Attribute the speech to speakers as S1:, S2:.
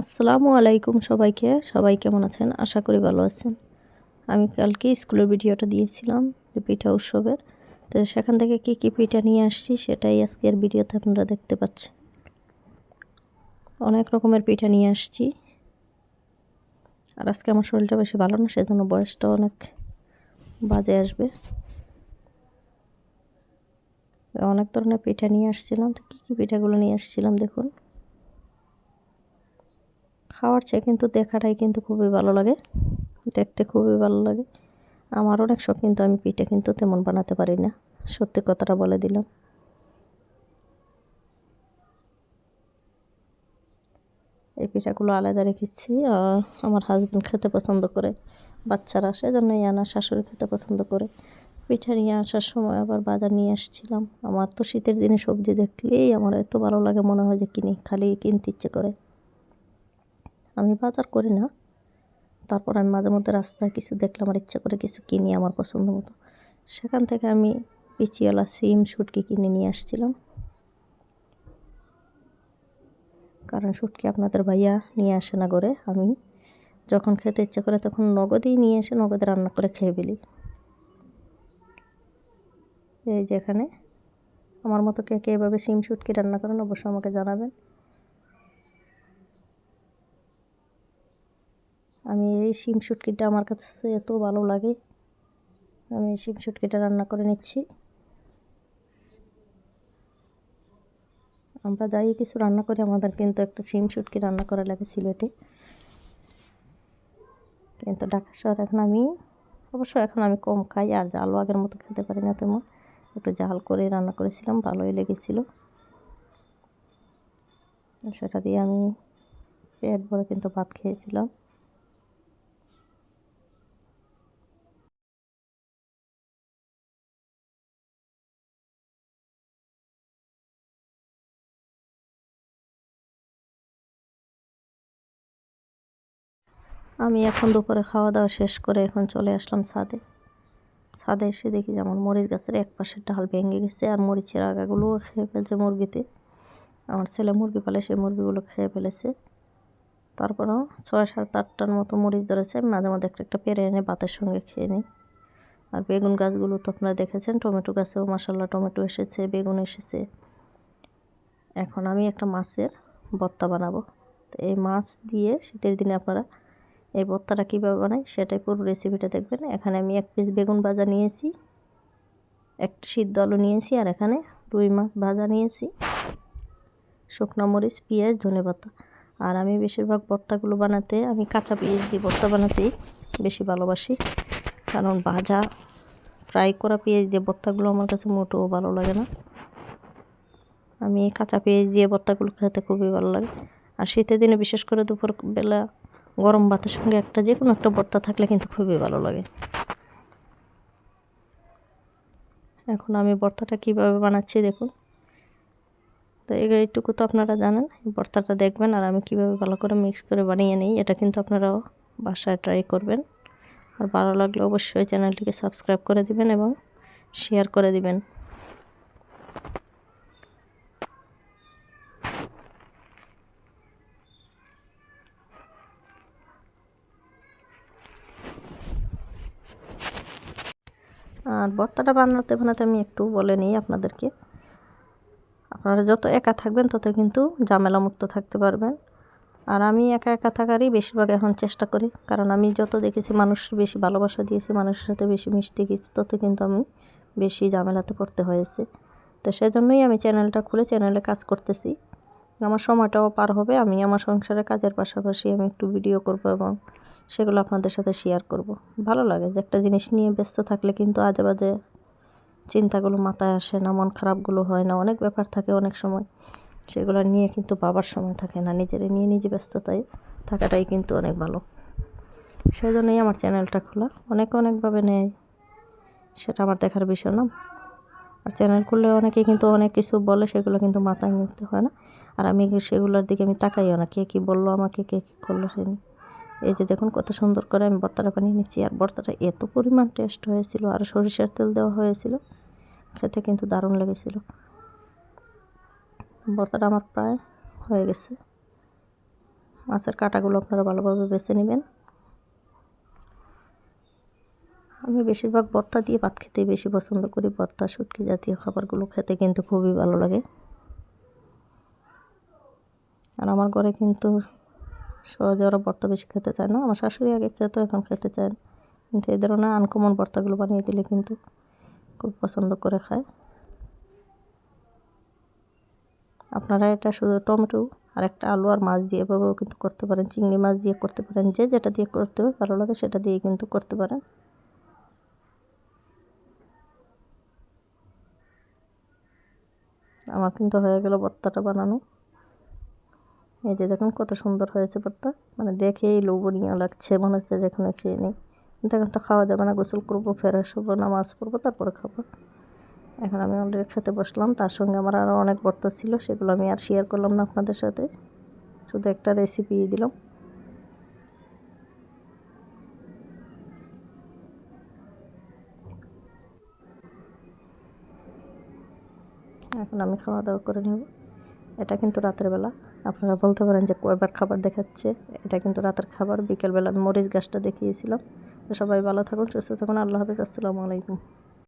S1: আসসালামু আলাইকুম সবাইকে। সবাই কেমন আছেন? আশা করি ভালো আছেন। আমি কালকে স্কুলের ভিডিওটা দিয়েছিলাম পিঠা উৎসবের। তো সেখান থেকে কি কি পিঠা নিয়ে আসছি সেটাই আজকের ভিডিওতে আপনারা দেখতে পাচ্ছেন। অনেক রকমের পিঠা নিয়ে আসছি। আর আজকে আমার শরীরটা বেশি ভালো না, সেজন্য বয়সটা অনেক বাজে আসবে। অনেক ধরনের পিঠা নিয়ে আসছিলাম। তো কী কী পিঠাগুলো নিয়ে আসছিলাম দেখুন। খাওয়ার চেয়ে কিন্তু দেখাটাই কিন্তু খুবই ভালো লাগে। দেখতে খুবই ভালো লাগে। আমার অনেক শখ, কিন্তু আমি পিঠে কিন্তু তেমন বানাতে পারি না। সত্যি কথাটা বলে দিলাম। এই পিঠাগুলো আলাদা রেখেছি আমার হাজব্যান্ড খেতে পছন্দ করে, বাচ্চারা সেজন্যই আনা, শাশুড়ি খেতে পছন্দ করে। পিঠা নিয়ে আসার সময় আবার বাজার নিয়ে আসছিলাম। আমার তো শীতের দিনে সবজি দেখলেই আমার এত ভালো লাগে, মনে হয় যে কিনি, খালি কিনতে ইচ্ছে করে। আমি বাজার করি না। তারপর আমি মাঝে মধ্যে রাস্তায় কিছু দেখলে আমার ইচ্ছা করে কিছু কিনি আমার পছন্দ মতো। সেখান থেকে আমি পিচিওয়ালা সিম শুটকি কিনে নিয়ে আসছিলাম। কারণ শুটকি আপনাদের ভাইয়া নিয়ে আসে না করে আমি যখন খেতে ইচ্ছে করে তখন নগদেই নিয়ে এসে নগদে রান্না করে খেয়ে ফেলি। এই যেখানে আমার মতো কে কে এভাবে সিম শুটকি রান্না করেন অবশ্যই আমাকে জানাবেন। আমি এই শিম শুটকিটা আমার কাছে এত ভালো লাগে। আমি শিম শুটকিটা রান্না করে নিচ্ছি। আমরা যাই কিছু রান্না করি, আমাদের কিন্তু একটা শিম শুটকি রান্না করা লাগে সিলেটে। কিন্তু ঢাকা শহর এখন আমি, অবশ্য এখন আমি কম খাই, আর জালও আগের মতো খেতে পারি না তেমন। একটু জাল করে রান্না করেছিলাম, ভালোই লেগেছিল। সেটা দিয়ে আমি পেট ভরে কিন্তু ভাত খেয়েছিলাম। আমি এখন দুপুরে খাওয়া দাওয়া শেষ করে এখন চলে আসলাম ছাদে। ছাদে এসে দেখি যেমন মরিচ গাছের এক পাশের ডাল ভেঙে গেছে আর মরিচের আগাগুলোও খেয়ে ফেলছে মুরগিতে। আমার ছেলে মুরগি পালে সেই মুরগিগুলো খেয়ে ফেলেছে। তারপরেও ছয় সাত আটটার মতো মরিচ ধরেছে। আমি মাঝে মাঝে একটা একটা পেরে এনে ভাতের সঙ্গে খেয়ে নিই। আর বেগুন গাছগুলো তো আপনারা দেখেছেন, টমেটো গাছেও মাসাল্লাহ টমেটো এসেছে, বেগুন এসেছে। এখন আমি একটা মাছের ভর্তা বানাবো। তো এই মাছ দিয়ে শীতের দিনে আপনারা এই ভর্তাটা কীভাবে বানাই সেটাই পুরো রেসিপিটা দেখবেন। এখানে আমি এক পিস বেগুন ভাজা নিয়েছি একটা সিদ্ধ আলু নিয়েছি আর এখানে রুই মাছ ভাজা নিয়েছি, শুকনো মরিচ, পেঁয়াজ, ধনে পাতা। আর আমি বেশিরভাগ ভর্তাগুলো বানাতে, আমি কাঁচা পেঁয়াজ দিয়ে ভর্তা বানাতেই বেশি ভালোবাসি। কারণ ভাজা ফ্রাই করা পেঁয়াজ দিয়ে ভর্তাগুলো আমার কাছে মোটেও ভালো লাগে না। আমি কাঁচা পেঁয়াজ দিয়ে ভর্তাগুলো খেতে খুবই ভালো লাগে। আর শীতের দিনে বিশেষ করে দুপুরবেলা গরম ভাতের সঙ্গে একটা যে কোনো একটা ভর্তা থাকলে কিন্তু খুবই ভালো লাগে। এখন আমি ভর্তাটা কীভাবে বানাচ্ছি দেখুন। তো এইটুকু তো আপনারা জানেন ভর্তাটা দেখবেন আর আমি কীভাবে ভালো করে মিক্স করে বানিয়ে নিই, এটা কিন্তু আপনারাও বাসায় ট্রাই করবেন। আর ভালো লাগলে অবশ্যই চ্যানেলটিকে সাবস্ক্রাইব করে দিবেন এবং শেয়ার করে দিবেন। আর ভর্তাটা বানাতে বানাতে আমি একটু বলে নিই আপনাদেরকে। আপনারা যত একা থাকবেন, তত কিন্তু ঝামেলা মুক্ত থাকতে পারবেন। আর আমি একা একা থাকারই বেশিরভাগ এখন চেষ্টা করি। কারণ আমি যত দেখেছি মানুষ বেশি ভালোবাসা দিয়েছি, মানুষের সাথে বেশি মিশতে গেছি, তত কিন্তু আমি বেশি ঝামেলাতে পড়তে হয়েছে। তো সেজন্যই আমি চ্যানেলটা খুলে চ্যানেলে কাজ করতেছি। আমার সময়টাও পার হবে, আমি আমার সংসারে কাজের পাশাপাশি আমি একটু ভিডিও করব এবং সেগুলো আপনাদের সাথে শেয়ার করব। ভালো লাগে যে একটা জিনিস নিয়ে ব্যস্ত থাকলে কিন্তু আজে বাজে চিন্তাগুলো মাথায় আসে না, মন খারাপগুলো হয় না, অনেক ব্যাপার থাকে অনেক সময়। সেগুলো নিয়ে কিন্তু বাবার সময় থাকে না, নিজের নিয়ে নিজে ব্যস্ততায় থাকাটাই কিন্তু অনেক ভালো। সেই জন্যই আমার চ্যানেলটা খোলা। অনেক অনেকভাবে নেয়, সেটা আমার দেখার বিষয় না। আর চ্যানেল খুললে অনেকে কিন্তু অনেক কিছু বলে, সেগুলো কিন্তু মাথায় নিতে হয় না। আর আমি সেগুলোর দিকে আমি তাকাইও না, কে কী বলল, আমাকে কে কী করল সে নিয়ে এই যে দেখুন কত সুন্দর করে আমি ভর্তাটা বানিয়ে নিচ্ছি। আর ভর্তাটা এত পরিমাণ টেস্ট হয়েছিল, আর সরিষার তেল দেওয়া হয়েছিল, খেতে কিন্তু দারুণ লেগেছিল। ভর্তাটা আমার প্রায় হয়ে গেছে। মাছের কাঁটাগুলো আপনারা ভালোভাবে বেছে নেবেন। আমি বেশিরভাগ ভর্তা দিয়ে ভাত খেতেই বেশি পছন্দ করি। ভর্তা শুটকি জাতীয় খাবারগুলো খেতে কিন্তু খুবই ভালো লাগে। আর আমার ঘরে কিন্তু সহজে ওরা ভর্তা বেশি খেতে চায় না। আমার শাশুড়ি আগে খেতো, এখন খেতে চায় না। কিন্তু এই ধরনের আনকমন ভর্তাগুলো বানিয়ে দিলে কিন্তু খুব পছন্দ করে খায়। আপনারা এটা শুধু টমেটো আর একটা আলু আর মাছ দিয়ে এভাবেও কিন্তু করতে পারেন। চিংড়ি মাছ দিয়ে করতে পারেন। যে যেটা দিয়ে করতে ভালো লাগে সেটা দিয়ে কিন্তু করতে পারেন। আমার কিন্তু হয়ে গেল ভর্তাটা বানানো। এই যে দেখুন কত সুন্দর হয়েছে ভর্তা মানে দেখেই লোভনীয় লাগছে, মনে হচ্ছে যেখানে খেয়ে নিই। কিন্তু এখন তো খাওয়া যাবে না, গোসল করব ফেরাস হব, নামাজ পড়ব, তারপরে খাব। এখন আমি অলরেডি খেতে বসলাম, তার সঙ্গে আমার আরও অনেক ভর্তা ছিল, সেগুলো আমি আর শেয়ার করলাম না আপনাদের সাথে। শুধু একটা রেসিপি দিলাম। এখন আমি খাওয়া দাওয়া করে নেব। এটা কিন্তু রাতের বেলা। আপনারা বলতে পারেন যে কয়বার খাবার দেখাচ্ছে। এটা কিন্তু রাতের খাবার বিকেলবেলা মরিচ গাছটা দেখিয়েছিলাম। তো সবাই ভালো থাকুন, সুস্থ থাকুন, আল্লাহ হাফিজ, আসসালামু আলাইকুম।